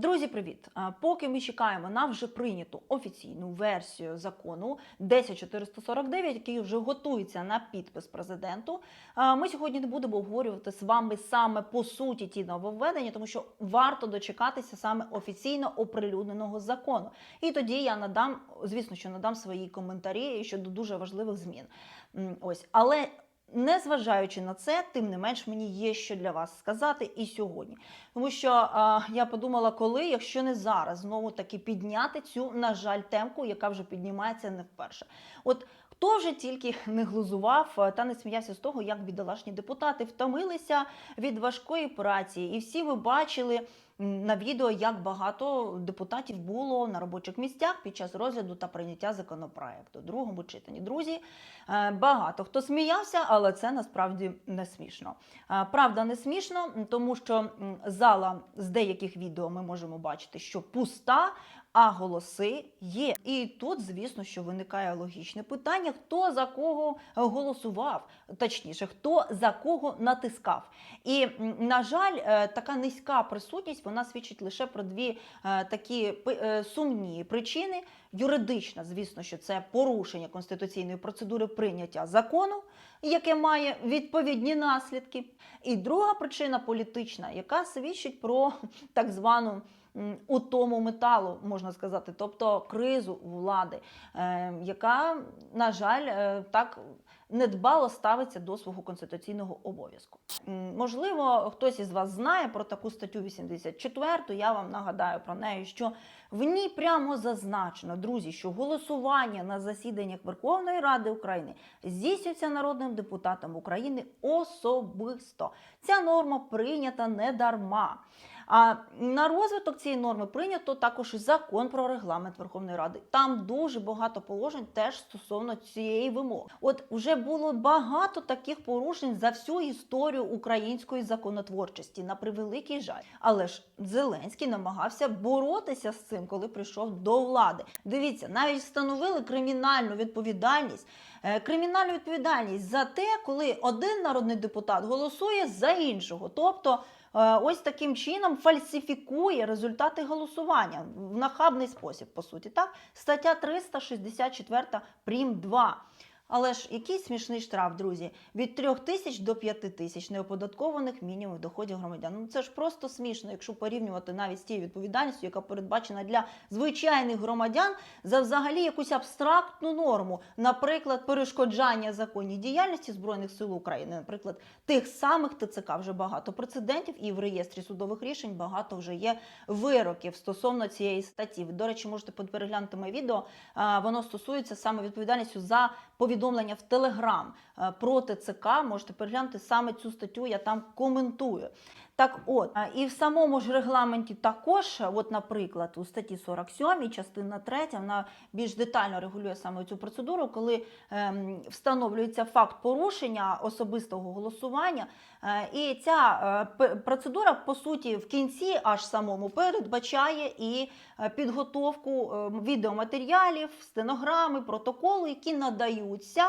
Друзі, привіт! Поки ми чекаємо на вже прийняту офіційну версію закону 10449, який вже готується на підпис президенту. Ми сьогодні не будемо обговорювати з вами саме по суті ті нововведення, тому що варто дочекатися саме офіційно оприлюдненого закону. І тоді я надам, звісно, що надам свої коментарі щодо дуже важливих змін. Ось, але. Незважаючи на це, тим не менш мені є що для вас сказати і сьогодні. Тому що а, я подумала, коли, якщо не зараз, знову таки підняти цю, на жаль, темку, яка вже піднімається не вперше. От хто вже тільки не глузував та не сміявся з того, як бідолашні депутати втомилися від важкої праці, і всі ви бачили. На відео як багато депутатів було на робочих місцях під час розгляду та прийняття законопроекту у другому читанні. Друзі, е, багато хто сміявся, але це насправді не смішно. Е, Правда, не смішно, тому що зала з деяких відео ми можемо бачити, що пуста. А голоси є. І тут, звісно, що виникає логічне питання: хто за кого голосував, точніше, хто за кого натискав. І, на жаль, е, така низька присутність вона свідчить лише про дві е, такі е, сумні причини. Юридична, звісно, що це порушення конституційної процедури прийняття закону, яке має відповідні наслідки. І друга причина політична, яка свідчить про так звану утому металу, можна сказати, тобто кризу влади, е, яка, на жаль, е, так недбало ставиться до свого конституційного обов'язку. Можливо, хтось із вас знає про таку статтю 84, я вам нагадаю про неї, що в ній прямо зазначено, друзі, що голосування на засіданнях Верховної Ради України здійснюється народним депутатом України особисто. Ця норма прийнята не дарма. А на розвиток цієї норми прийнято також закон про регламент Верховної Ради. Там дуже багато положень теж стосовно цієї вимоги. От вже було багато таких порушень за всю історію української законотворчості, на превеликий жаль. Але ж Зеленський намагався боротися з цим, коли прийшов до влади. Дивіться, навіть встановили кримінальну відповідальність. е, Кримінальну відповідальність за те, коли один народний депутат голосує за іншого, тобто ось таким чином фальсифікує результати голосування в нахабний спосіб, по суті. Так, стаття 364 прим 2. Але ж який смішний штраф, друзі, від 3 тисяч до 5 тисяч неоподаткованих мінімумів доходів громадян. Ну це ж просто смішно, якщо порівнювати навіть з тією відповідальністю, яка передбачена для звичайних громадян за взагалі якусь абстрактну норму, наприклад, перешкоджання законній діяльності збройних сил України, наприклад, тих самих ТЦК вже багато прецедентів, і в реєстрі судових рішень багато вже є вироків стосовно цієї статті. Ви, до речі, можете переглянути моє відео. Воно стосується саме відповідальністю за повідомлення в Телеграм проти ЦК. Можете переглянути саме цю статтю, я там коментую. Так от, і в самому ж регламенті також, от, наприклад, у статті 47, частина 3, вона більш детально регулює саме цю процедуру, коли ем, встановлюється факт порушення особистого голосування. Е, і ця е, процедура, по суті, в кінці аж самому передбачає і е, підготовку е, відеоматеріалів, стенограми, протоколу, які надаються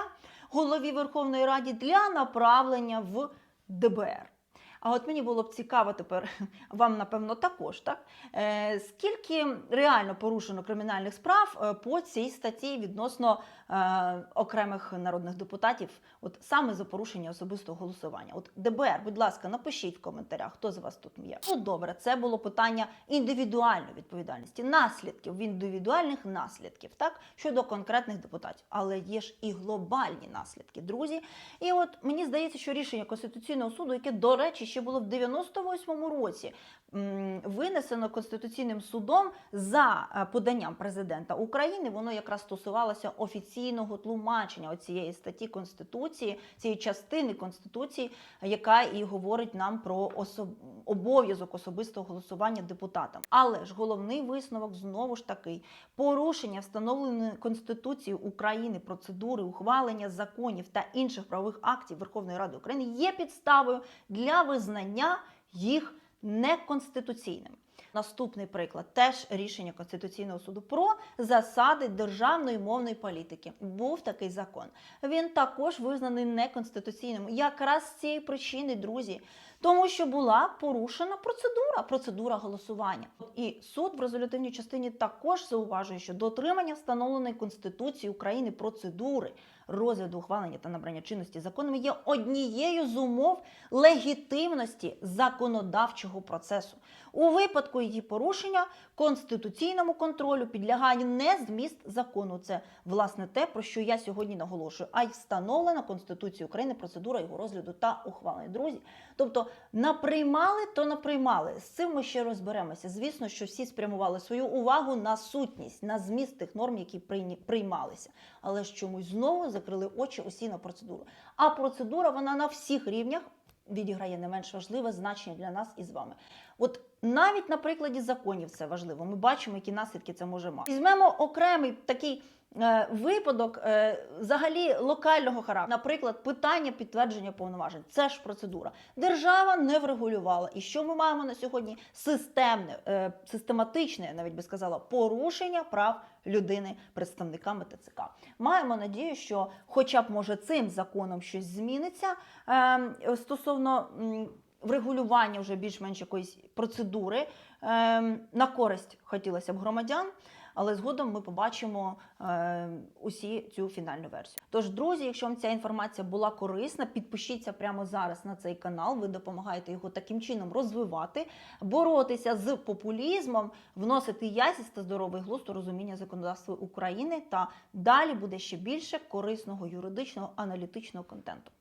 голові Верховної Ради для направлення в ДБР. А от мені було б цікаво тепер вам, напевно, також, так? Е, скільки реально порушено кримінальних справ е, по цій статті відносно е, окремих народних депутатів, от саме за порушення особистого голосування? От ДБР, будь ласка, напишіть в коментарях, хто з вас тут є. Ну, добре, це було питання індивідуальної відповідальності, наслідків, індивідуальних наслідків, так, щодо конкретних депутатів. Але є ж і глобальні наслідки, друзі. І от мені здається, що рішення Конституційного суду, яке, до речі, ще було в 98-му році, винесено Конституційним судом за е, поданням президента України, воно якраз стосувалося офіційного тлумачення цієї статті Конституції, цієї частини Конституції, яка і говорить нам про особ... обов'язок особистого голосування депутатам. Але ж головний висновок знову ж такий: порушення встановленої Конституцією України процедури ухвалення законів та інших правових актів Верховної Ради України є підставою для визнання їх неконституційними. Наступний приклад теж рішення Конституційного суду про засади державної мовної політики. Був такий закон. Він також визнаний неконституційним. Якраз з цієї причини, друзі, тому що була порушена процедура, процедура голосування. І суд в резолютивній частині також зауважує, що дотримання встановленої Конституцією України процедури розгляду ухвалення та набрання чинності законами є однією з умов легітимності законодавчого процесу. У випадку її порушення конституційному контролю підлягає не зміст закону. Це власне те, про що я сьогодні наголошую, а й встановлена Конституцією України процедура його розгляду та ухвалення. Друзі, тобто наприймали, то наприймали. З цим ми ще розберемося. Звісно, що всі спрямували свою увагу на сутність, на зміст тих норм, які приймалися. Але ж чомусь знову закрили очі усі на процедуру. А процедура вона на всіх рівнях відіграє не менш важливе значення для нас і з вами. От навіть на прикладі законів це важливо. Ми бачимо, які наслідки це може мати. Візьмемо окремий такий. Е, Випадок е, взагалі локального характеру, наприклад, питання підтвердження повноважень. Це ж процедура. Держава не врегулювала. І що ми маємо на сьогодні? Системне, е, систематичне, навіть би сказала, порушення прав людини представниками ТЦК. Маємо надію, що, хоча б може цим законом щось зміниться стосовно. Врегулювання вже більш-менш якоїсь процедури на користь хотілося б громадян, але згодом ми побачимо е, усі цю фінальну версію. Тож, друзі, якщо вам ця інформація була корисна, підпишіться прямо зараз на цей канал. Ви допомагаєте його таким чином розвивати, боротися з популізмом, вносити ясність та здоровий глузд у розуміння законодавства України. Та далі буде ще більше корисного юридичного аналітичного контенту.